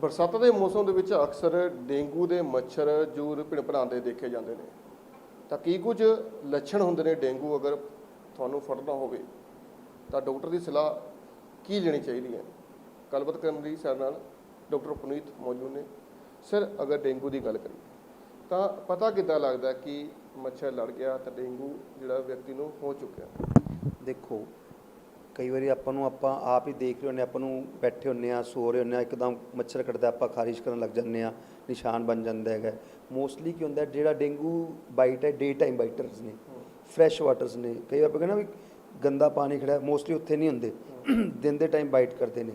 ਬਰਸਾਤਾਂ ਦੇ ਮੌਸਮ ਦੇ ਵਿੱਚ ਅਕਸਰ ਡੇਂਗੂ ਦੇ ਮੱਛਰ ਜੂਰ ਭਿਣਭਣਾਉਂਦੇ ਦੇਖੇ ਜਾਂਦੇ ਨੇ। ਤਾਂ ਕੀ ਕੁਝ ਲੱਛਣ ਹੁੰਦੇ ਨੇ ਡੇਂਗੂ ਅਗਰ ਤੁਹਾਨੂੰ ਫੜਨਾ ਹੋਵੇ? ਤਾਂ ਡਾਕਟਰ ਦੀ ਸਲਾਹ ਕੀ ਲੈਣੀ ਚਾਹੀਦੀ ਹੈ? ਗੱਲਬਾਤ ਕਰਨ ਲਈ ਸਾਡੇ ਨਾਲ ਡਾਕਟਰ ਪੁਨੀਤ ਮੌਜੂਦ ਨੇ। ਸਰ, ਅਗਰ ਡੇਂਗੂ ਦੀ ਗੱਲ ਕਰੀਏ, ਤਾਂ ਪਤਾ ਕਿੱਦਾਂ ਲੱਗਦਾ ਕਿ ਮੱਛਰ ਲੜ ਗਿਆ ਤਾਂ ਡੇਂਗੂ ਜਿਹੜਾ ਵਿਅਕਤੀ ਨੂੰ ਹੋ ਚੁੱਕਿਆ? ਦੇਖੋ ਕਈ ਵਾਰੀ ਆਪਾਂ ਨੂੰ ਆਪਾਂ ਆਪ ਹੀ ਦੇਖ ਰਹੇ ਹੁੰਦੇ ਹਾਂ, ਆਪਾਂ ਨੂੰ ਬੈਠੇ ਹੁੰਨੇ ਆ ਸੋ ਰਹੇ ਹੁੰਨੇ ਆ ਇੱਕਦਮ ਮੱਛਰ ਕੱਟਦਾ ਆਪਾਂ ਖਾਰਿਸ਼ ਕਰਨ ਲੱਗ ਜਾਂਦੇ ਆ ਨਿਸ਼ਾਨ ਬਣ ਜਾਂਦਾ ਹੈਗਾ। ਮੋਸਟਲੀ ਕੀ ਹੁੰਦਾ ਜਿਹੜਾ ਡੇਂਗੂ ਬਾਈਟ ਹੈ ਡੇ ਟਾਈਮ ਬਾਈਟਰਸ ਨੇ ਫਰੈਸ਼ ਵਾਟਰਸ ਨੇ। ਕਈ ਵਾਰ ਆਪਾਂ ਕਹਿੰਦੇ ਵੀ ਗੰਦਾ ਪਾਣੀ ਖੜਾ ਮੋਸਟਲੀ ਉੱਥੇ ਨਹੀਂ ਹੁੰਦੇ ਦਿਨ ਦੇ ਟਾਈਮ ਬਾਈਟ ਕਰਦੇ ਨੇ।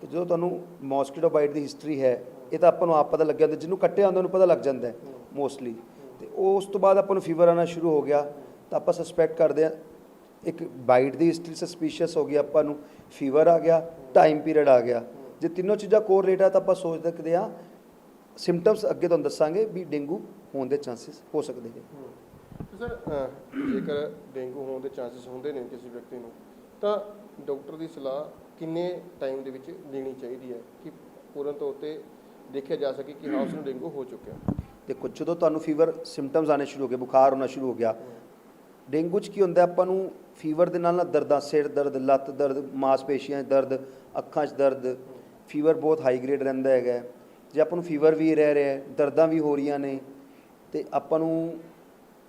ਤੇ ਜਦੋਂ ਤੁਹਾਨੂੰ ਮੌਸਕੀਟੋ ਬਾਈਟ ਦੀ ਹਿਸਟਰੀ ਹੈ ਇਹ ਤਾਂ ਆਪਾਂ ਨੂੰ ਆਪ ਪਤਾ ਲੱਗ ਜਾਂਦਾ ਜਿਹਨੂੰ ਕੱਟਿਆ ਹੁੰਦਾ ਉਹਨੂੰ ਪਤਾ ਲੱਗ ਜਾਂਦਾ ਮੋਸਟਲੀ ਤੇ ਉਹ ਉਸ ਤੋਂ ਬਾਅਦ ਆਪਾਂ ਨੂੰ ਫੀਵਰ ਆਣਾ ਸ਼ੁਰੂ ਹੋ ਗਿਆ ਤਾਂ ਆਪਾਂ ਸਸਪੈਕਟ ਕਰਦੇ ਆ ਇੱਕ ਬਾਈਟ ਦੀ ਹਿਸਟਰੀ ਸਸਪੀਸ਼ੀਅਸ ਹੋ ਗਈ ਆਪਾਂ ਨੂੰ ਫੀਵਰ ਆ ਗਿਆ ਟਾਈਮ ਪੀਰੀਅਡ ਆ ਗਿਆ। ਜੇ ਤਿੰਨੋਂ ਚੀਜ਼ਾਂ ਕੋਰਿਲੇਟ ਆ ਤਾਂ ਆਪਾਂ ਸੋਚ ਸਕਦੇ ਆ ਸਿੰਪਟਮਸ ਅੱਗੇ ਤੁਹਾਨੂੰ ਦੱਸਾਂਗੇ ਵੀ ਡੇਂਗੂ ਹੋਣ ਦੇ ਚਾਂਸਸ ਹੋ ਸਕਦੇ ਨੇ। ਤੇ ਸਰ ਜੇਕਰ ਡੇਂਗੂ ਹੋਣ ਦੇ ਚਾਂਸਸ ਹੁੰਦੇ ਨੇ ਕਿਸੇ ਵਿਅਕਤੀ ਨੂੰ ਤਾਂ ਡਾਕਟਰ ਦੀ ਸਲਾਹ ਕਿੰਨੇ ਟਾਈਮ ਦੇ ਵਿੱਚ ਲੈਣੀ ਚਾਹੀਦੀ ਹੈ ਕਿ ਪੂਰਨ ਤੌਰ ਤੇ ਦੇਖਿਆ ਜਾ ਸਕੇ ਕਿ ਹਾਂ ਉਸ ਨੂੰ ਡੇਂਗੂ ਹੋ ਚੁੱਕਿਆ। ਦੇਖੋ ਜਦੋਂ ਤੁਹਾਨੂੰ ਫੀਵਰ ਸਿੰਪਟਮਸ ਆਣੇ ਸ਼ੁਰੂ ਹੋ ਗਏ ਬੁਖਾਰ ਹੋਣਾ ਸ਼ੁਰੂ ਹੋ ਗਿਆ ਡੇਂਗੂ 'ਚ ਕੀ ਹੁੰਦਾ ਆਪਾਂ ਨੂੰ ਫੀਵਰ ਦੇ ਨਾਲ ਨਾ ਦਰਦਾਂ, ਸਿਰ ਦਰਦ, ਲੱਤ ਦਰਦ, ਮਾਸਪੇਸ਼ੀਆਂ 'ਚ ਦਰਦ, ਅੱਖਾਂ 'ਚ ਦਰਦ ਫੀਵਰ ਬਹੁਤ ਹਾਈ ਗ੍ਰੇਡ ਰਹਿੰਦਾ ਹੈਗਾ ਜੇ ਆਪਾਂ ਨੂੰ ਫੀਵਰ ਵੀ ਰਹਿ ਰਿਹਾ ਦਰਦਾਂ ਵੀ ਹੋ ਰਹੀਆਂ ਨੇ, ਤੇ ਆਪਾਂ ਨੂੰ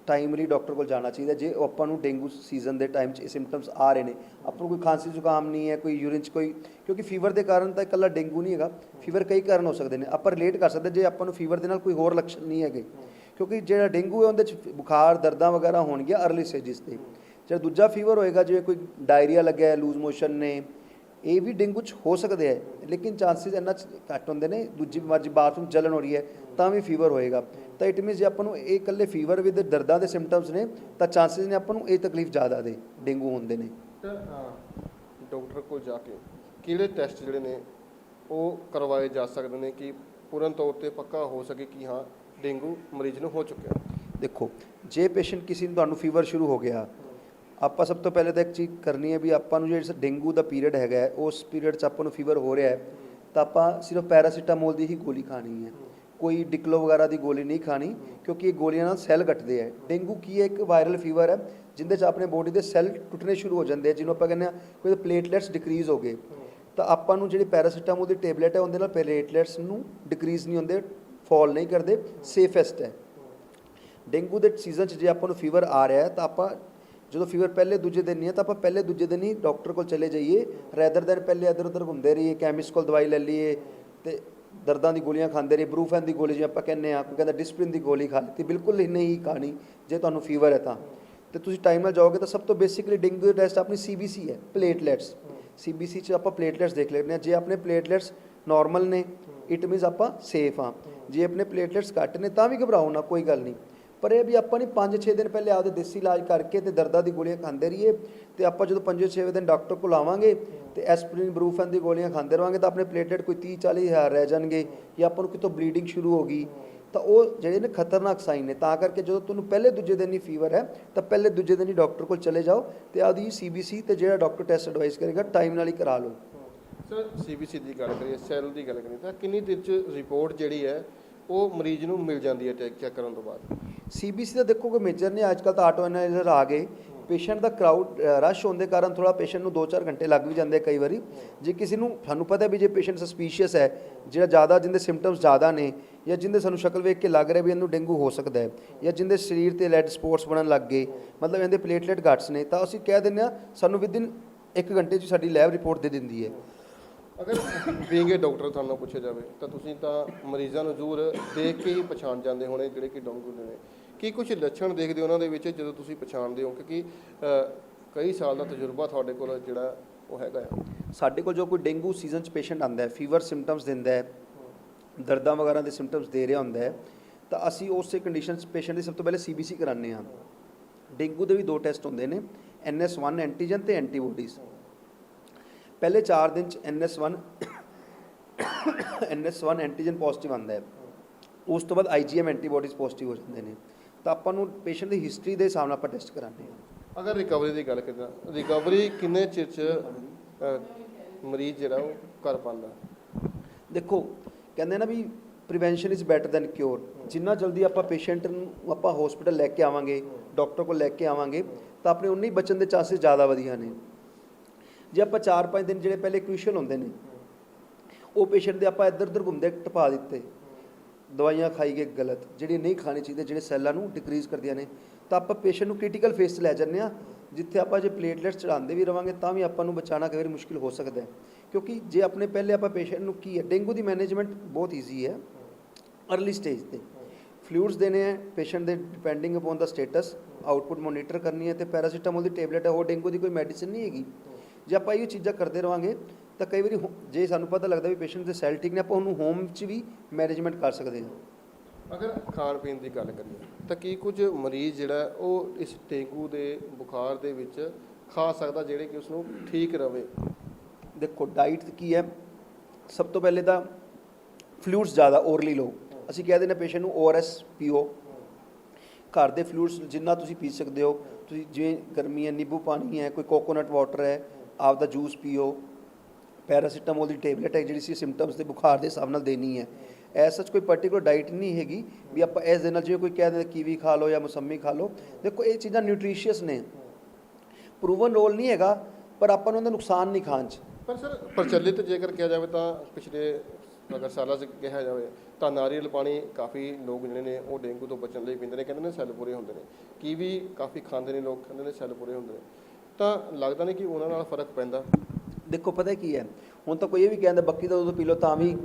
ਟਾਈਮਲੀ ਡਾਕਟਰ ਕੋਲ ਜਾਣਾ ਚਾਹੀਦਾ ਜੇ ਉਹ ਆਪਾਂ ਨੂੰ ਡੇਂਗੂ ਸੀਜ਼ਨ ਦੇ ਟਾਈਮ 'ਚ ਇਹ ਸਿੰਪਟਮਸ ਆ ਰਹੇ ਨੇ, ਆਪਾਂ ਨੂੰ ਕੋਈ ਖਾਂਸੀ ਜ਼ੁਕਾਮ ਨਹੀਂ ਹੈ, ਕੋਈ ਯੂਰਿਨ 'ਚ ਕੋਈ, ਕਿਉਂਕਿ ਫੀਵਰ ਦੇ ਕਾਰਨ ਤਾਂ ਇਕੱਲਾ ਡੇਂਗੂ ਨਹੀਂ ਹੈਗਾ। ਫੀਵਰ ਕਈ ਕਾਰਨ ਹੋ ਸਕਦੇ ਨੇ। ਆਪਾਂ ਰਿਲੇਟ ਕਰ ਸਕਦੇ ਜੇ ਆਪਾਂ ਨੂੰ ਫੀਵਰ ਦੇ ਨਾਲ ਕੋਈ ਹੋਰ ਲੱਛਣ ਨਹੀਂ ਹੈਗੇ। ਕਿਉਂਕਿ ਜਿਹੜਾ ਡੇਂਗੂ ਹੈ ਉਹਦੇ 'ਚ ਬੁਖਾਰ, ਦਰਦਾਂ ਵਗੈਰਾ ਹੋਣਗੀਆਂ ਅਰਲੀ ਸਟੇਜਸ ਤੇ। ਜਿਹੜਾ ਦੂਜਾ ਫੀਵਰ ਹੋਏਗਾ, ਜਿਵੇਂ ਕੋਈ ਡਾਇਰੀਆ ਲੱਗਿਆ ਹੈ ਲੂਜ਼ ਮੋਸ਼ਨ ਨੇ, ਇਹ ਵੀ ਡੇਂਗੂ 'ਚ ਹੋ ਸਕਦੇ ਹੈ, ਲੇਕਿਨ ਚਾਂਸਸ ਇੰਨਾ ਘੱਟ ਹੁੰਦੇ ਨੇ, ਦੂਜੀ ਬਿਮਾਰੀ ਜੇ ਬਾਥਰੂਮ ਜਲਨ ਹੋ ਰਹੀ ਹੈ, ਤਾਂ ਵੀ ਫੀਵਰ ਹੋਏਗਾ। ਤਾਂ ਇਟ ਮੀਨਸ ਜੇ ਆਪਾਂ ਨੂੰ ਇਹ ਇਕੱਲੇ ਫੀਵਰ ਵਿਦ ਦਰਦਾਂ ਦੇ ਸਿੰਪਟਮਸ ਨੇ, ਤਾਂ ਚਾਂਸਸ ਨੇ ਆਪਾਂ ਨੂੰ ਇਹ ਤਕਲੀਫ ਜ਼ਿਆਦਾ ਦੇ, ਡੇਂਗੂ ਹੁੰਦੇ ਨੇ। ਤਾਂ ਡਾਕਟਰ ਕੋਲ ਜਾ ਕੇ ਕਿਹੜੇ ਟੈਸਟ ਜਿਹੜੇ ਨੇ, ਉਹ ਕਰਵਾਏ ਜਾ ਸਕਦੇ ਨੇ ਕਿ ਪੂਰਨ ਤੌਰ ਤੇ ਪੱਕਾ ਹੋ ਸਕੇ ਕਿ ਹਾਂ, ਡੇਂਗੂ ਮਰੀਜ਼ ਨੂੰ ਹੋ ਚੁੱਕਿਆ। ਦੇਖੋ, ਜੇ ਪੇਸ਼ੈਂਟ ਕਿਸੇ ਨੂੰ ਤੁਹਾਨੂੰ ਫੀਵਰ ਸ਼ੁਰੂ ਹੋ ਗਿਆ, ਆਪਾਂ ਸਭ ਤੋਂ ਪਹਿਲੇ ਤਾਂ ਇੱਕ ਚੀਜ਼ ਕਰਨੀ ਹੈ ਵੀ ਆਪਾਂ ਨੂੰ ਜਿਹੜਾ ਡੇਂਗੂ ਦਾ ਪੀਰੀਅਡ ਹੈਗਾ ਉਸ ਪੀਰੀਅਡ 'ਚ ਆਪਾਂ ਨੂੰ ਫੀਵਰ ਹੋ ਰਿਹਾ ਹੈ, ਤਾਂ ਆਪਾਂ ਸਿਰਫ ਪੈਰਾਸੀਟਾਮੋਲ ਦੀ ਹੀ ਗੋਲੀ ਖਾਣੀ ਹੈ। ਕੋਈ ਡਿਕਲੋ ਵਗੈਰਾ ਦੀ ਗੋਲੀ ਨਹੀਂ ਖਾਣੀ, ਕਿਉਂਕਿ ਇਹ ਗੋਲੀਆਂ ਨਾਲ ਸੈੱਲ ਘਟਦੇ ਹੈ ਡੇਂਗੂ ਕੀ ਹੈ, ਇੱਕ ਵਾਇਰਲ ਫੀਵਰ ਹੈ, ਜਿੰਦੇ 'ਚ ਆਪਣੇ ਬੋਡੀ ਦੇ ਸੈੱਲ ਟੁੱਟਣੇ ਸ਼ੁਰੂ ਹੋ ਜਾਂਦੇ ਆ, ਜਿਹਨੂੰ ਆਪਾਂ ਕਹਿੰਦੇ ਆ ਕੋਈ ਪਲੇਟਲੈਟਸ ਡਿਕਰੀਜ਼ ਹੋ ਗਏ। ਤਾਂ ਆਪਾਂ ਨੂੰ ਜਿਹੜੀ ਪੈਰਾਸੀਟਾਮੋਲ ਦੀ ਟੇਬਲੇਟ ਹੈ, ਉਹਦੇ ਨਾਲ ਪਲੇਟਲੈਟਸ ਨੂੰ ਡਿਕਰੀਜ਼ ਨਹੀਂ ਹੁੰਦੇ ਫਾਲ ਨਹੀਂ ਕਰਦੇ ਸੇਫੈਸਟ ਹੈ। ਡੇਂਗੂ ਦੇ ਸੀਜ਼ਨ 'ਚ ਜੇ ਆਪਾਂ ਨੂੰ ਫੀਵਰ ਆ ਰਿਹਾ ਹੈ, ਤਾਂ ਆਪਾਂ ਜਦੋਂ ਫੀਵਰ ਪਹਿਲੇ ਦੂਜੇ ਦਿਨ ਨਹੀਂ ਹੈ, ਤਾਂ ਆਪਾਂ ਪਹਿਲੇ ਦੂਜੇ ਦਿਨ ਹੀ ਡਾਕਟਰ ਕੋਲ ਚਲੇ ਜਾਈਏ ਰੈਦਰ ਦੈਨ ਪਹਿਲੇ ਇੱਧਰ ਉੱਧਰ ਘੁੰਮਦੇ ਰਹੀਏ ਕੈਮਿਸਟ ਕੋਲ ਦਵਾਈ ਲੈ ਲਈਏ, ਤੇ ਦਰਦਾਂ ਦੀ ਗੋਲੀਆਂ ਖਾਂਦੇ ਰਹੀਏ ਬਰੂਫੈਨ ਦੀ ਗੋਲੀ ਜਿਵੇਂ ਆਪਾਂ ਕਹਿੰਦੇ ਆ ਕੋਈ ਕਹਿੰਦਾ ਡਿਸਪਲਿਨ ਦੀ ਗੋਲੀ ਖਾ ਲਈ ਬਿਲਕੁਲ ਹੀ ਨਹੀਂ ਖਾਣੀ ਜੇ ਤੁਹਾਨੂੰ ਫੀਵਰ ਹੈ ਤਾਂ। ਤੇ ਤੁਸੀਂ ਟਾਈਮ ਨਾਲ ਜਾਓਗੇ ਤਾਂ ਸਭ ਤੋਂ ਬੇਸਿਕਲੀ ਡੇਂਗੂ ਟੈਸਟ ਆਪਣੀ ਸੀਬੀਸੀ ਹੈ ਪਲੇਟਲੈਟਸ ਸੀਬੀਸੀ 'ਚ ਆਪਾਂ ਪਲੇਟਲੈਟਸ ਦੇਖ ਲੈਂਦੇ ਹਾਂ। ਜੇ ਆਪਣੇ ਪਲੇਟਲੈਟਸ ਨਾਰਮਲ ਨੇ ਇਟ ਮੀਨਸ ਆਪਾਂ ਸੇਫ ਆ ਜੇ ਆਪਣੇ ਪਲੇਟਲੈਟਸ ਘੱਟ ਨੇ, ਤਾਂ ਵੀ ਘਬਰਾਓ ਨਾ, ਕੋਈ ਗੱਲ ਨਹੀਂ। ਪਰ ਇਹ ਵੀ ਆਪਾਂ ਨਹੀਂ 5-6 ਦਿਨ ਪਹਿਲੇ ਆਪਦੇ ਦੇਸੀ ਇਲਾਜ ਕਰਕੇ ਤੇ ਦਰਦਾਂ ਦੀ ਗੋਲੀਆਂ ਖਾਂਦੇ ਰਹੀਏ ਤੇ ਆਪਾਂ ਜਦੋਂ 5-6 ਦਿਨ ਡਾਕਟਰ ਕੋਲ ਆਵਾਂਗੇ ਤੇ ਐਸਪਰੀਨ ਬਰੂਫਨ ਦੀ ਗੋਲੀਆਂ ਖਾਂਦੇ ਰਵਾਂਗੇ ਤਾਂ ਆਪਣੇ ਪਲੇਟਲੈਟ ਕੋਈ 30-40 ਹਜ਼ਾਰ ਰਹਿ ਜਾਣਗੇ ਜਾਂ ਆਪਾਂ ਨੂੰ ਕਿਤੋਂ ਬਲੀਡਿੰਗ ਸ਼ੁਰੂ ਹੋ ਗਈ। ਤਾਂ ਉਹ ਜਿਹੜੇ ਨੇ ਖਤਰਨਾਕ ਸਾਈਨ ਨੇ। ਤਾਂ ਕਰਕੇ ਜਦੋਂ ਤੁਹਾਨੂੰ ਪਹਿਲੇ ਦੂਜੇ ਦਿਨ ਹੀ ਫੀਵਰ ਹੈ ਤਾਂ ਪਹਿਲੇ ਦੂਜੇ ਦਿਨ ਹੀ ਡਾਕਟਰ ਕੋਲ ਚਲੇ ਜਾਓ ਤੇ ਆਪਦੀ ਸੀਬੀਸੀ ਤੇ ਜਿਹੜਾ ਡਾਕਟਰ ਟੈਸਟ ਐਡਵਾਈਸ ਕਰੇਗਾ ਟਾਈਮ ਨਾਲ ਹੀ ਕਰਾ ਲਓ। ਸਰ ਸੀਬੀਸੀ ਦੀ ਗੱਲ ਕਰੀਏ ਸੈੱਲ ਦੀ ਗੱਲ ਕਰੀਏ ਤਾਂ ਕਿੰਨੀ ਦੇਰ ਚ ਰਿਪੋਰਟ ਜਿਹੜੀ ਹੈ ਉਹ ਮਰੀਜ਼ ਨੂੰ ਮਿਲ ਜਾਂਦੀ ਹੈ ਚੈੱਕ ਕਰਨ ਤੋਂ ਬਾਅਦ? ਸੀਬੀਸੀ ਦਾ ਦੇਖੋ ਕੋਈ ਮੇਜਰ ਨਹੀਂ ਅੱਜ ਕੱਲ ਤਾਂ ਆਟੋ ਐਨਾਲਾਈਜ਼ਰ ਆ ਗਏ। ਪੇਸ਼ੈਂਟ ਦਾ ਕਰਾਊਡ ਰਸ਼ ਹੋਣ ਦੇ ਕਾਰਨ ਥੋੜਾ ਪੇਸ਼ੈਂਟ ਨੂੰ 2-4 ਘੰਟੇ ਲੱਗ ਵੀ ਜਾਂਦੇ ਆ ਕਈ ਵਾਰੀ। ਜੇ ਕਿਸੇ ਨੂੰ, ਸਾਨੂੰ ਪਤਾ ਵੀ ਜੇ ਪੇਸ਼ੈਂਟ ਸਸਪੀਸ਼ੀਅਸ ਹੈ, ਜਿਹੜਾ ਜ਼ਿਆਦਾ, ਜਿੰਦੇ ਸਿੰਪਟਮਸ ਜ਼ਿਆਦਾ ਨੇ, ਜਾਂ ਜਿੰਦੇ ਸਾਨੂੰ ਸ਼ਕਲ ਵੇਖ ਕੇ ਲੱਗ ਰਿਹਾ ਵੀ ਇਹਨੂੰ ਡੇਂਗੂ ਹੋ ਸਕਦਾ ਹੈ, ਜਾਂ ਜਿੰਦੇ ਸਰੀਰ ਤੇ ਲੈਡ ਸਪੋਰਟਸ ਬਣਨ ਲੱਗ ਗਏ, ਮਤਲਬ ਇਹਦੇ ਪਲੇਟਲੇਟ ਘਟਸ ਨੇ, ਤਾਂ ਅਸੀਂ ਕਹਿ ਦਿੰਦੇ ਆ ਸਾਨੂੰ ਵਿਦਿਨ 1 ਘੰਟੇ 'ਚ ਸਾਡੀ ਲੈਬ ਰਿਪੋਰਟ ਦੇ ਦਿੰਦੀ ਹੈ। ਅਗਰ ਬੀਇੰਗ ਏ ਡਾਕਟਰ ਤੁਹਾਨੂੰ ਪੁੱਛਿਆ ਜਾਵੇ, ਤਾਂ ਤੁਸੀਂ ਤਾਂ ਮਰੀਜ਼ਾਂ ਨੂੰ ਜ਼ਰੂਰ ਦੇਖ ਕੇ ਹੀ ਪਛਾਣ ਜਾਂਦੇ ਹੋਣੇ ਜਿਹੜੇ ਕਿ ਡੇਂਗੂ ਦੇ ਨੇ। ਕੀ ਕੁਝ ਲੱਛਣ ਦੇਖਦੇ ਹੋ ਉਹਨਾਂ ਦੇ ਵਿੱਚ ਜਦੋਂ ਤੁਸੀਂ ਪਛਾਣਦੇ ਹੋ? ਕਿਉਂਕਿ ਕਈ ਸਾਲ ਦਾ ਤਜਰਬਾ ਤੁਹਾਡੇ ਕੋਲ ਜਿਹੜਾ ਉਹ ਹੈਗਾ ਆ। ਸਾਡੇ ਕੋਲ ਜੋ ਕੋਈ ਡੇਂਗੂ ਸੀਜ਼ਨ 'ਚ ਪੇਸ਼ੈਂਟ ਆਂਦਾ ਹੈ ਫੀਵਰ ਸਿੰਪਟਮਸ ਦਿੰਦਾ ਹੈ, ਦਰਦਾਂ ਵਗੈਰਾ ਦੇ ਸਿੰਪਟਮਸ ਦੇ ਰਿਹਾ ਹੁੰਦਾ ਹੈ, ਤਾਂ ਅਸੀਂ ਉਸੇ ਕੰਡੀਸ਼ਨਸ ਪੇਸ਼ੈਂਟ ਦੀ ਸਭ ਤੋਂ ਪਹਿਲੇ ਸੀਬੀਸੀ ਕਰਾਉਂਦੇ ਹਾਂ। ਡੇਂਗੂ ਦੇ ਵੀ ਦੋ ਟੈਸਟ ਹੁੰਦੇ ਨੇ NS1 ਐਂਟੀਜਨ ਤੇ ਐਂਟੀਬੋਡੀਜ਼ ਪਹਿਲੇ 4 ਦਿਨ ਚ NS1 NS1 ਐਂਟੀਜਨ ਪੋਜ਼ਿਟਿਵ ਆਂਦਾ ਹੈ। ਉਸ ਤੋਂ ਬਾਅਦ IgM ਐਂਟੀਬੋਡੀਜ਼ ਪੋਜ਼ਿਟਿਵ ਹੋ ਜਾਂਦੇ ਨੇ। ਤਾਂ ਆਪਾਂ ਨੂੰ ਪੇਸ਼ੈਂਟ ਦੀ ਹਿਸਟਰੀ ਦੇ ਹਿਸਾਬ ਨਾਲ ਆਪਾਂ ਟੈਸਟ ਕਰਾਉਂਦੇ ਹਾਂ। ਅਗਰ ਰਿਕਵਰੀ ਦੀ ਗੱਲ ਕਰੀਏ ਰਿਕਵਰੀ ਕਿੰਨੇ ਚਿਰ ਚ ਮਰੀਜ਼ ਜਿਹੜਾ ਉਹ ਕਰ ਪਾਉਂਦਾ? ਦੇਖੋ ਕਹਿੰਦੇ ਨਾ ਵੀ prevention is better than cure ਜਿੰਨਾ ਜਲਦੀ ਆਪਾਂ ਪੇਸ਼ੈਂਟ ਨੂੰ ਆਪਾਂ ਹਸਪੀਟਲ ਲੈ ਕੇ ਆਵਾਂਗੇ ਡਾਕਟਰ ਕੋਲ ਲੈ ਕੇ ਆਵਾਂਗੇ ਤਾਂ ਆਪਣੇ ਉਨੇ ਹੀ ਬਚਣ ਦੇ ਚਾਂਸਸ ਜ਼ਿਆਦਾ ਵਧੀਆ ਨੇ। ਜੇ ਆਪਾਂ 4-5 ਦਿਨ ਜਿਹੜੇ ਪਹਿਲੇ ਕ੍ਰੂਸ਼ੀਅਲ ਹੁੰਦੇ ਨੇ ਉਹ ਪੇਸ਼ੈਂਟ ਦੇ ਆਪਾਂ ਇੱਧਰ ਉੱਧਰ ਘੁੰਮਦੇ ਟਪਾ ਦਿੱਤੇ। ਦਵਾਈਆਂ ਖਾਈ ਗਏ ਗਲਤ, ਜਿਹੜੀ ਨਹੀਂ ਖਾਣੀ ਚਾਹੀਦੀ, ਜਿਹੜੇ ਸੈੱਲਾਂ ਨੂੰ ਡਿਕਰੀਜ਼ ਕਰਦੀਆਂ ਨੇ, ਤਾਂ ਆਪਾਂ ਪੇਸ਼ੈਂਟ ਨੂੰ ਕ੍ਰਿਟੀਕਲ ਫੇਸ 'ਚ ਲੈ ਜਾਂਦੇ ਆ ਜਿੱਥੇ ਆਪਾਂ ਜੇ ਪਲੇਟਲੈਟਸ ਚੜਾਉਂਦੇ ਵੀ ਰਵਾਂਗੇ, ਤਾਂ ਵੀ ਆਪਾਂ ਨੂੰ ਬਚਾਉਣਾ ਕਈ ਵਾਰੀ ਮੁਸ਼ਕਿਲ ਹੋ ਸਕਦਾ ਹੈ। ਕਿਉਂਕਿ ਜੇ ਆਪਣੇ ਪਹਿਲੇ ਆਪਾਂ ਪੇਸ਼ੈਂਟ ਨੂੰ ਕੀ ਹੈ, ਡੇਂਗੂ ਦੀ ਮੈਨੇਜਮੈਂਟ ਬਹੁਤ ਈਜ਼ੀ ਹੈ ਅਰਲੀ ਸਟੇਜ ਤੇ। ਫਲੂਇਡਸ ਦੇਣੇ ਹੈ ਪੇਸ਼ੈਂਟ ਦੇ ਡਿਪੈਂਡਿੰਗ ਅਪਨ ਦਾ ਸਟੇਟਸ ਆਊਟਪੁੱਟ ਮੋਨੀਟਰ ਕਰਨੀ ਹੈ ਤੇ ਪੈਰਾਸੀਟਾਮੋਲ ਦੀ ਟੇਬਲੇਟ ਹੈ ਉਹ ਡੇਂਗੂ ਦੀ ਕੋਈ ਮੈਡੀਸਿਨ ਨਹੀਂ ਹੈਗੀ। ਜੇ ਆਪਾਂ ਇਹ ਚੀਜ਼ਾਂ ਕਰਦੇ ਰਵਾਂਗੇ ਤਾਂ ਕਈ ਵਾਰੀ ਹੋ- ਜੇ ਸਾਨੂੰ ਪਤਾ ਲੱਗਦਾ ਵੀ ਪੇਸ਼ੈਂਟ ਦੇ ਸੈੱਲ ਠੀਕ ਨੇ ਆਪਾਂ ਉਹਨੂੰ ਹੋਮ 'ਚ ਵੀ ਮੈਨੇਜਮੈਂਟ ਕਰ ਸਕਦੇ ਹਾਂ। ਅਗਰ ਖਾਣ ਪੀਣ ਦੀ ਗੱਲ ਕਰੀਏ ਤਾਂ ਕੀ ਕੁਝ ਮਰੀਜ਼ ਜਿਹੜਾ ਹੈ, ਉਹ ਇਸ ਡੇਂਗੂ ਦੇ ਬੁਖਾਰ ਦੇ ਵਿੱਚ ਖਾ ਸਕਦਾ ਜਿਹੜੇ ਕਿ ਉਸ ਨੂੰ ਠੀਕ ਰਵੇ? ਦੇਖੋ ਡਾਈਟ ਕੀ ਹੈ? ਸਭ ਤੋਂ ਪਹਿਲੇ ਤਾਂ ਫਲੂਇਡਸ ਜ਼ਿਆਦਾ ਓਰਲੀ ਲਓ। ਅਸੀਂ ਕਹਿ ਦਿੰਦੇ ਪੇਸ਼ੈਂਟ ਨੂੰ ਓਆਰਐਸ ਪੀਓ। ਘਰ ਦੇ ਫਲੂਇਡਸ ਜਿੰਨਾ ਤੁਸੀਂ ਪੀ ਸਕਦੇ ਹੋ ਤੁਸੀਂ ਜਿਵੇਂ ਗਰਮੀ ਹੈ ਨਿੰਬੂ ਪਾਣੀ ਹੈ ਕੋਈ ਕੋਕੋਨਟ ਵਾਟਰ ਹੈ ਆਪਦਾ ਜੂਸ ਪੀਓ। ਪੈਰਾਸੀਟਾਮੋਲ ਦੀ ਟੇਬਲੇਟ ਹੈ ਜਿਹੜੀ ਸੀ ਸਿੰਪਟਮਸ ਦੇ ਬੁਖਾਰ ਦੇ ਹਿਸਾਬ ਨਾਲ ਦੇਣੀ ਹੈ। ਐਸ ਸੱਚ ਕੋਈ ਪਾਰਟਿਕੂਲਰ ਡਾਈਟ ਨਹੀਂ ਹੈਗੀ ਵੀ ਆਪਾਂ ਇਸ ਦੇ ਨਾਲ ਜਿਵੇਂ ਕੋਈ ਕਹਿ ਦਿੰਦਾ ਕੀਵੀ ਖਾ ਲਓ ਜਾਂ ਮੌਸਮੀ ਖਾ ਲਓ। ਦੇਖੋ ਇਹ ਚੀਜ਼ਾਂ ਨਿਊਟ੍ਰੀਸ਼ੀਅਸ ਨੇ। ਪ੍ਰੂਵਨ ਰੋਲ ਨਹੀਂ ਹੈਗਾ, ਪਰ ਆਪਾਂ ਨੂੰ ਉਹਦਾ ਨੁਕਸਾਨ ਨਹੀਂ ਖਾਣ 'ਚ। ਪਰ ਸਰ, ਪ੍ਰਚਲਿਤ ਜੇਕਰ ਕਿਹਾ ਜਾਵੇ ਤਾਂ ਪਿਛਲੇ ਅਗਰ ਸਾਲਾਂ 'ਚ ਕਿਹਾ ਜਾਵੇ ਤਾਂ ਨਾਰੀਅਲ ਪਾਣੀ ਕਾਫੀ ਲੋਕ ਜਿਹੜੇ ਨੇ ਉਹ ਡੇਂਗੂ ਤੋਂ ਬਚਣ ਲਈ ਪੀਂਦੇ ਨੇ, ਕਹਿੰਦੇ ਨੇ ਸੈੱਲ ਪੂਰੇ ਹੁੰਦੇ ਨੇ। ਕੀ ਕਾਫੀ ਖਾਂਦੇ ਨੇ ਲੋਕ, ਕਹਿੰਦੇ ਨੇ ਸੈੱਲ ਪੂਰੇ ਹੁੰਦੇ ਨੇ। ਤਾਂ ਲੱਗਦਾ ਨਹੀਂ ਕਿ ਉਹਨਾਂ ਨਾਲ ਫ਼ਰਕ ਪੈਂਦਾ। ਦੇਖੋ ਪਤਾ ਕੀ ਹੈ? ਹੁਣ ਤਾਂ ਕੋਈ ਇਹ ਵੀ ਕਹਿੰਦਾ ਬੱਕੀ ਦਾ ਦੁੱਧ ਪੀ ਲਓ ਤਾਂ ਵੀ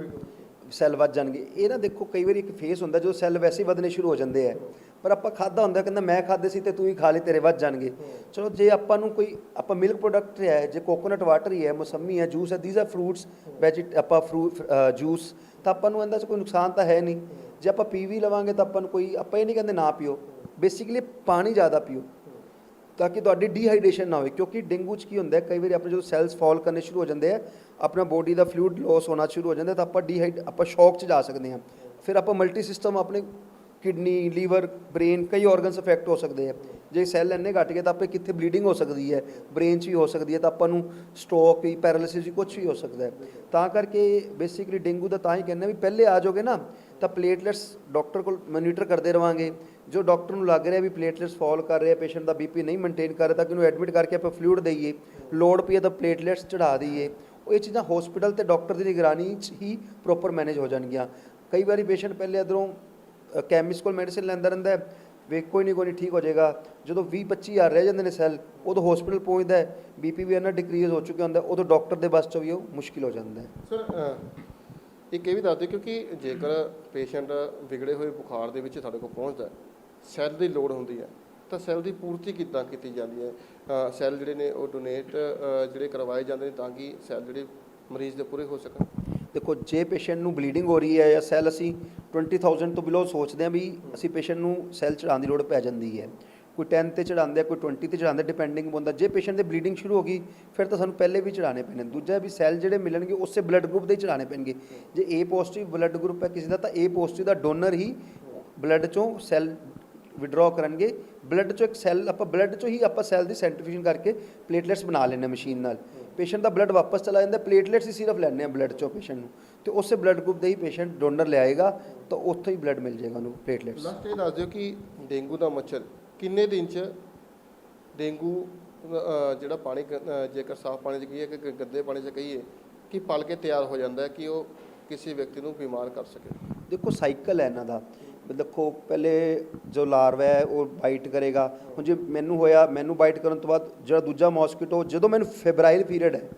ਸੈੱਲ ਵੱਧ ਜਾਣਗੇ। ਇਹ ਨਾ ਦੇਖੋ ਕਈ ਵਾਰੀ ਇੱਕ ਫੇਸ ਹੁੰਦਾ ਜਦੋਂ ਸੈੱਲ ਵੈਸੇ ਹੀ ਵਧਣੇ ਸ਼ੁਰੂ ਹੋ ਜਾਂਦੇ ਆ। ਪਰ ਆਪਾਂ ਖਾਦਾ ਹੁੰਦਾ, ਕਹਿੰਦਾ ਮੈਂ ਖਾਦੇ ਸੀ ਤੇ ਤੂੰ ਹੀ ਖਾ ਲਈ ਤੇਰੇ ਵੱਧ ਜਾਣਗੇ। ਚਲੋ ਜੇ ਆਪਾਂ ਨੂੰ ਕੋਈ, ਆਪਾਂ ਮਿਲਕ ਪ੍ਰੋਡਕਟ ਹੈ, ਜੇ ਕੋਕੋਨਟ ਵਾਟਰ ਹੀ ਹੈ, ਮੌਸਮੀ ਹੈ ਜੂਸ ਹੈ ਥੀਸ ਆਰ ਫਰੂਟਸ ਵੈਜੀਟ ਆਪਾਂ ਫਰੂਟ ਜੂਸ ਤਾਂ ਆਪਾਂ ਨੂੰ ਇਹਦਾ 'ਚ ਕੋਈ ਨੁਕਸਾਨ ਤਾਂ ਹੈ ਨਹੀਂ। ਜੇ ਆਪਾਂ ਪੀ ਵੀ ਲਵਾਂਗੇ ਤਾਂ ਆਪਾਂ ਨੂੰ ਕੋਈ, ਆਪਾਂ ਇਹ ਨਹੀਂ ਕਹਿੰਦੇ ਨਾ ਪੀਓ। ਬੇਸਿਕਲੀ ਪਾਣੀ ਜ਼ਿਆਦਾ ਪੀਓ। ਤਾਂ ਕਿ ਤੁਹਾਡੀ ਡੀਹਾਈਡਰੇਸ਼ਨ ਨਾ ਹੋਵੇ, ਕਿਉਂਕਿ ਡੇਂਗੂ 'ਚ ਕੀ ਹੁੰਦਾ ਹੈ, ਕਈ ਵਾਰੀ ਆਪਣੇ ਜਦੋਂ ਸੈਲਸ ਫਾਲ ਕਰਨੇ ਸ਼ੁਰੂ ਹੋ ਜਾਂਦੇ ਆ, ਆਪਣਾ ਬੋਡੀ ਦਾ ਫਲੂਇਡ ਲਾਸ ਹੋਣਾ ਸ਼ੁਰੂ ਹੋ ਜਾਂਦਾ ਤਾਂ ਆਪਾਂ ਡੀਹਾਈਡ ਆਪਾਂ ਸ਼ੌਕ 'ਚ ਜਾ ਸਕਦੇ ਹਾਂ। ਫਿਰ ਆਪਾਂ ਮਲਟੀ ਸਿਸਟਮ ਆਪਣੇ ਕਿਡਨੀ, ਲੀਵਰ, ਬ੍ਰੇਨ ਕਈ ਆਰਗਨਸ ਅਫੈਕਟ ਹੋ ਸਕਦੇ ਆ। ਜੇ ਸੈੱਲ ਇੰਨੇ ਘਟ ਗਏ ਤਾਂ ਆਪੇ ਕਿੱਥੇ ਬਲੀਡਿੰਗ ਹੋ ਸਕਦੀ ਹੈ ਬ੍ਰੇਨ 'ਚ ਵੀ ਹੋ ਸਕਦੀ ਹੈ, ਤਾਂ ਆਪਾਂ ਨੂੰ ਸਟ੍ਰੋਕ ਵੀ ਪੈਰਾਲਿਸਿਸ ਵੀ ਕੁਝ ਵੀ ਹੋ ਸਕਦਾ ਹੈ। ਤਾਂ ਕਰਕੇ ਬੇਸਿਕਲੀ ਡੇਂਗੂ ਦਾ ਤਾਂ ਹੀ ਕਹਿੰਦੇ ਵੀ ਪਹਿਲੇ ਆ ਜਾਓਗੇ ਨਾ, ਤਾਂ ਪਲੇਟਲੈਟਸ ਡਾਕਟਰ ਕੋਲ ਮੋਨੀਟਰ ਕਰਦੇ ਰਵਾਂਗੇ। ਜੋ ਡਾਕਟਰ ਨੂੰ ਲੱਗ ਰਿਹਾ ਵੀ ਪਲੇਟਲੈਟਸ ਫਾਲ ਕਰ ਰਿਹਾ ਪੇਸ਼ੈਂਟ ਦਾ ਬੀਪੀ ਨਹੀਂ ਮੇਨਟੇਨ ਕਰ ਰਿਹਾ, ਤਾਂ ਕਿ ਉਹਨੂੰ ਐਡਮਿਟ ਕਰਕੇ ਆਪਾਂ ਫਲੂਇਡ ਦਈਏ। ਲੋਡ ਪਈ ਤਾਂ ਪਲੇਟਲੈਟਸ ਚੜਾ ਦਈਏ। ਉਹ ਇਹ ਚੀਜ਼ਾਂ ਹਸਪੀਟਲ ਤੇ ਡਾਕਟਰ ਦੀ ਨਿਗਰਾਨੀ 'ਚ ਹੀ ਪ੍ਰੋਪਰ ਮੈਨੇਜ ਹੋ ਜਾਣਗੀਆਂ। ਕਈ ਵਾਰੀ ਪੇਸ਼ੈਂਟ ਪਹਿਲੇ ਅਧਰੋਂ ਕੈਮਿਸਟ ਕੋਲ ਮੈਡੀਸਿਨ ਲੈਂਦਾ ਰਹਿੰਦਾ ਹੈ ਵੇ ਕੋਈ ਨਹੀਂ ਕੋਈ ਨਹੀਂ, ਠੀਕ ਹੋ ਜਾਏਗਾ। ਜਦੋਂ 20 25 ਹਜ਼ਾਰ ਰਹਿ ਜਾਂਦੇ ਨੇ ਸੈੱਲ ਉਦੋਂ ਹਸਪੀਟਲ ਪਹੁੰਚਦਾ ਹੈ ਬੀਪੀ ਵੀ ਇੰਨਾ ਡਿਕਰੀਜ਼ ਹੋ ਚੁੱਕਿਆ ਹੁੰਦਾ ਉਦੋਂ ਡਾਕਟਰ ਦੇ ਬਸ 'ਚ ਵੀ ਉਹ ਮੁਸ਼ਕਿਲ ਹੋ ਜਾਂਦਾ ਹੈ। ਸਰ ਇੱਕ ਇਹ ਵੀ ਦੱਸ ਦਿਓ, ਕਿਉਂਕਿ ਜੇਕਰ ਪੇਸ਼ੈਂਟ ਵਿਗੜੇ ਹੋਏ ਬੁਖਾਰ ਦੇ ਵਿੱਚ ਸਾਡੇ ਕੋਲ ਪਹੁੰਚਦਾ ਸੈੱਲ ਦੀ ਲੋੜ ਹੁੰਦੀ ਹੈ, ਤਾਂ ਸੈੱਲ ਦੀ ਪੂਰਤੀ ਕਿੱਦਾਂ ਕੀਤੀ ਜਾਂਦੀ ਹੈ? ਸੈੱਲ ਜਿਹੜੇ ਨੇ ਉਹ ਡੋਨੇਟ ਜਿਹੜੇ ਕਰਵਾਏ ਜਾਂਦੇ ਨੇ ਤਾਂ ਕਿ ਸੈੱਲ ਜਿਹੜੇ ਮਰੀਜ਼ ਦੇ ਪੂਰੇ ਹੋ ਸਕਣ? ਦੇਖੋ, ਜੇ ਪੇਸ਼ੈਂਟ ਨੂੰ ਬਲੀਡਿੰਗ ਹੋ ਰਹੀ ਹੈ ਜਾਂ ਸੈੱਲ ਅਸੀਂ 20000 ਤੋਂ ਬਿਲੋ ਸੋਚਦੇ ਹਾਂ ਵੀ ਅਸੀਂ ਪੇਸ਼ੈਂਟ ਨੂੰ ਸੈੱਲ ਚੜਾਉਣ ਦੀ ਲੋੜ ਪੈ ਜਾਂਦੀ ਹੈ। ਕੋਈ 10 ਤੇ ਚੜਾਉਂਦੇ ਆ, ਕੋਈ 20 ਤੇ ਚੜਾਉਂਦੇ ਡਿਪੈਂਡਿੰਗ ਹੁੰਦਾ ਜੇ ਪੇਸ਼ੈਂਟ ਦੇ ਬਲੀਡਿੰਗ ਸ਼ੁਰੂ ਹੋ ਗਈ, ਫਿਰ ਤਾਂ ਸਾਨੂੰ ਪਹਿਲੇ ਵੀ ਚੜਾਉਣੇ ਪੈਣੇ। ਦੂਜਾ ਵੀ ਸੈੱਲ ਜਿਹੜੇ ਮਿਲਣਗੇ, ਉਸੇ ਬਲੱਡ ਗਰੁੱਪ ਦੇ ਹੀ ਪੈਣਗੇ। ਜੇ A ਪੋਜ਼ਿਟਿਵ ਬਲੱਡ ਗਰੁੱਪ ਹੈ ਕਿਸੇ ਦਾ, ਤਾਂ A ਪੋਜ਼ਿਟਿਵ ਦਾ ਡੋਨਰ ਹੀ ਬਲੱਡ ਚੋਂ ਸੈੱਲ ਵਿਡਰਾਅ ਕਰਨਗੇ। ਬਲੱਡ ਚੋਂ ਇੱਕ ਸੈੱਲ ਆਪਾਂ ਬਲੱਡ ਚੋਂ ਹੀ ਆਪਾਂ ਸੈੱਲ ਦੀ ਸੈਂਟਰੀਫਿਊਜਨ ਕਰਕੇ ਪਲੇਟਲੈਟਸ ਬਣਾ ਲੈਂਦੇ ਹਾਂ ਮਸ਼ੀਨ ਨਾਲ। ਪੇਸ਼ੈਂਟ ਦਾ ਬਲੱਡ ਵਾਪਸ ਚਲਾ ਜਾਂਦਾ ਪਲੇਟਲੈਟਸ ਹੀ ਸਿਰਫ ਲੈਣੇ ਆ ਬਲੱਡ ਚੋਂ ਪੇਸ਼ੈਂਟ ਨੂੰ। ਤੇ ਉਸੇ ਬਲੱਡ ਗਰੁੱਪ ਦੇ ਹੀ ਪੇਸ਼ੈਂਟ ਡੋਨਰ ਲਿਆਏਗਾ ਤਾਂ ਉੱਥੋਂ ਹੀ ਬਲੱਡ ਮਿਲ ਜਾਏਗਾ ਉਹਨੂੰ ਪਲੇਟਲੈਟਸ। ਲਾਸਟ ਇਹ ਦੱਸ ਦਿਓ ਕਿ ਡੇਂਗੂ ਦਾ ਮੱਛਰ ਕਿੰਨੇ ਦਿਨ ਚ ਡੇਂਗੂ ਜਿਹੜਾ ਪਾਣੀ ਜੇਕਰ ਸਾਫ਼ ਪਾਣੀ ਚ ਕਹੀਏ ਕਿ ਗੰਦੇ ਪਾਣੀ ਚ ਕਹੀਏ ਕਿ ਪਲ ਕੇ ਤਿਆਰ ਹੋ ਜਾਂਦਾ ਹੈ ਕਿ ਉਹ ਕਿਸੇ ਵਿਅਕਤੀ ਨੂੰ ਬਿਮਾਰ ਕਰ ਸਕੇ? ਦੇਖੋ ਸਾਈਕਲ ਹੈ ਇਹਨਾਂ ਦਾ। ਦੇਖੋ, ਪਹਿਲੇ ਜੋ ਲਾਰਵਾ ਹੈ, ਉਹ ਬਾਈਟ ਕਰੇਗਾ। ਹੁਣ ਜੇ ਮੈਨੂੰ ਹੋਇਆ, ਮੈਨੂੰ ਬਾਈਟ ਕਰਨ ਤੋਂ ਬਾਅਦ ਜਿਹੜਾ ਦੂਜਾ ਮੌਸਕੀਟੋ ਜਦੋਂ ਮੈਨੂੰ ਫੈਬਰਾਈਲ ਪੀਰੀਅਡ ਹੈ,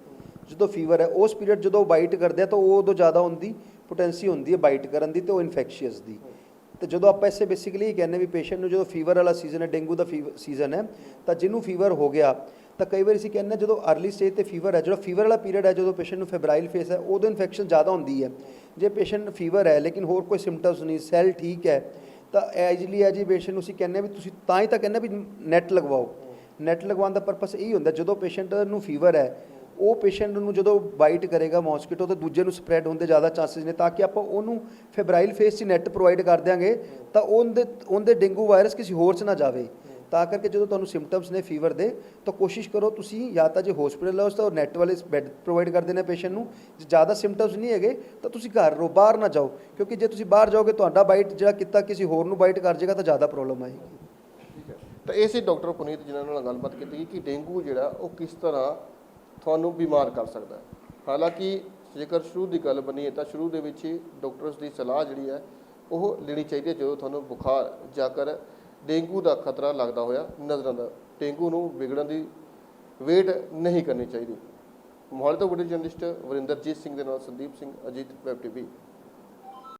ਜਦੋਂ ਫੀਵਰ ਹੈ, ਉਸ ਪੀਰੀਅਡ ਜਦੋਂ ਬਾਈਟ ਕਰਦੇ ਆ, ਤਾਂ ਉਹ ਉਦੋਂ ਜ਼ਿਆਦਾ ਹੁੰਦੀ ਪੋਟੈਂਸੀ ਹੁੰਦੀ ਹੈ ਬਾਈਟ ਕਰਨ ਦੀ ਤੇ ਉਹ ਇਨਫੈਕਸ਼ੀਅਸ ਦੀ। ਤੇ ਜਦੋਂ ਆਪਾਂ ਇਸੇ ਬੇਸਿਕਲੀ ਕਹਿੰਦੇ ਵੀ ਪੇਸ਼ੈਂਟ ਨੂੰ ਜਦੋਂ ਫੀਵਰ ਵਾਲਾ ਸੀਜ਼ਨ ਹੈ, ਡੇਂਗੂ ਦਾ ਸੀਜ਼ਨ ਹੈ, ਤਾਂ ਜਿਹਨੂੰ ਫੀਵਰ ਹੋ ਗਿਆ ਤਾਂ ਕਈ ਵਾਰ ਅਸੀਂ ਕਹਿੰਦੇ ਹਾਂ ਜਦੋਂ ਅਰਲੀ ਸਟੇਜ ਤੇ ਫੀਵਰ ਹੈ ਜਦੋਂ ਫੀਵਰ ਵਾਲਾ ਪੀਰੀਅਡ ਹੈ, ਜਦੋਂ ਪੇਸ਼ੈਂਟ ਨੂੰ ਫੈਬਰਾਈਲ ਫੇਸ ਹੈ, ਉਦੋਂ ਇਨਫੈਕਸ਼ਨ ਜ਼ਿਆਦਾ ਹੁੰਦੀ ਹੈ। ਜੇ ਪੇਸ਼ੈਂਟ ਫੀਵਰ ਹੈ, ਲੇਕਿਨ ਹੋਰ ਕੋਈ ਸਿੰਪਟਮਸ ਨਹੀਂ ਸੈੱਲ ਠੀਕ ਹੈ, ਤਾਂ ਐਜਲੀ ਹੈ ਜੀ ਪੇਸ਼ੈਂਟ ਨੂੰ ਅਸੀਂ ਕਹਿੰਦੇ ਵੀ ਤੁਸੀਂ ਤਾਂ ਹੀ ਤਾਂ ਕਹਿੰਦੇ ਵੀ ਨੈਟ ਲਗਵਾਓ। ਨੈਟ ਲਗਵਾਉਣ ਦਾ ਪਰਪਸ ਇਹ ਹੁੰਦਾ, ਜਦੋਂ ਪੇਸ਼ੈਂਟ ਨੂੰ ਫੀਵਰ ਹੈ, ਉਹ ਪੇਸ਼ੈਂਟ ਨੂੰ ਜਦੋਂ ਬਾਈਟ ਕਰੇਗਾ ਮੌਸਕੀਟੋ ਤਾਂ ਦੂਜੇ ਨੂੰ ਸਪਰੈਡ ਹੋਣ ਦੇ ਜ਼ਿਆਦਾ ਚਾਂਸਸ ਨੇ, ਤਾਂ ਕਿ ਆਪਾਂ ਉਹਨੂੰ ਫੈਬਰਾਈਲ ਫੇਸ 'ਚ ਨੈਟ ਪ੍ਰੋਵਾਈਡ ਕਰ ਦਿਆਂਗੇ, ਤਾਂ ਉਹਦੇ ਉਹਦੇ ਡੇਂਗੂ ਵਾਇਰਸ ਕਿਸੇ ਹੋਰ 'ਚ ਨਾ ਜਾਵੇ। ਤਾਂ ਕਰਕੇ ਜਦੋਂ ਤੁਹਾਨੂੰ ਸਿੰਪਟਮਸ ਨੇ ਫੀਵਰ ਦੇ, ਤਾਂ ਕੋਸ਼ਿਸ਼ ਕਰੋ ਤੁਸੀਂ ਜਾਂ ਤਾਂ ਜੇ ਹਸਪੀਟਲ ਲਓ ਤਾਂ ਨੈਟ ਵਾਲੇ ਬੈੱਡ ਪ੍ਰੋਵਾਈਡ ਕਰਦੇ ਨੇ ਪੇਸ਼ੈਂਟ ਨੂੰ। ਜੇ ਜ਼ਿਆਦਾ ਸਿੰਪਟਮਸ ਨਹੀਂ ਹੈਗੇ, ਤਾਂ ਤੁਸੀਂ ਘਰ ਰਹੋ ਬਾਹਰ ਨਾ ਜਾਓ। ਕਿਉਂਕਿ ਜੇ ਤੁਸੀਂ ਬਾਹਰ ਜਾਓਗੇ, ਤੁਹਾਡਾ ਬਾਈਟ ਜਿਹੜਾ ਕੀਤਾ ਕਿਸੇ ਹੋਰ ਨੂੰ ਬਾਈਟ ਕਰ ਜਾਏਗਾ ਤਾਂ ਜ਼ਿਆਦਾ ਪ੍ਰੋਬਲਮ ਆਏਗੀ। ਠੀਕ ਹੈ। ਤਾਂ ਇਹ ਸੀ ਡਾਕਟਰ ਪੁਨੀਤ ਜਿਨ੍ਹਾਂ ਨਾਲ ਗੱਲਬਾਤ ਕੀਤੀ ਗਈ ਕਿ ਡੇਂਗੂ ਜਿਹੜਾ, ਉਹ ਕਿਸ ਤਰ੍ਹਾਂ ਤੁਹਾਨੂੰ ਬਿਮਾਰ ਕਰ ਸਕਦਾ ਹੈ। ਹਾਲਾਂਕਿ ਜੇਕਰ ਸ਼ੁਰੂ ਦੀ ਗੱਲ ਬਣੀ ਹੈ ਤਾਂ ਸ਼ੁਰੂ ਦੇ ਵਿੱਚ ਹੀ ਡਾਕਟਰਸ ਦੀ ਸਲਾਹ ਜਿਹੜੀ ਹੈ, ਉਹ ਲੈਣੀ ਚਾਹੀਦੀ ਹੈ ਜਦੋਂ ਤੁਹਾਨੂੰ ਬੁਖਾਰ ਜਾਂ ਕਰ ਡੇਂਗੂ ਦਾ ਖਤਰਾ ਲੱਗਦਾ ਹੋਇਆ ਨਜ਼ਰ ਆਉਂਦਾ ਡੇਂਗੂ ਨੂੰ ਵਿਗੜਨ ਦੀ ਵੇਟ ਨਹੀਂ ਕਰਨੀ ਚਾਹੀਦੀ। ਮੋਹਾਲੀ ਤੋਂ ਵੱਡੇ ਜਰਨਲਿਸਟ ਵਰਿੰਦਰਜੀਤ ਸਿੰਘ ਦੇ ਨਾਲ ਸੰਦੀਪ ਸਿੰਘ, ਅਜੀਤ ਵੈਬ ਟੀਵੀ।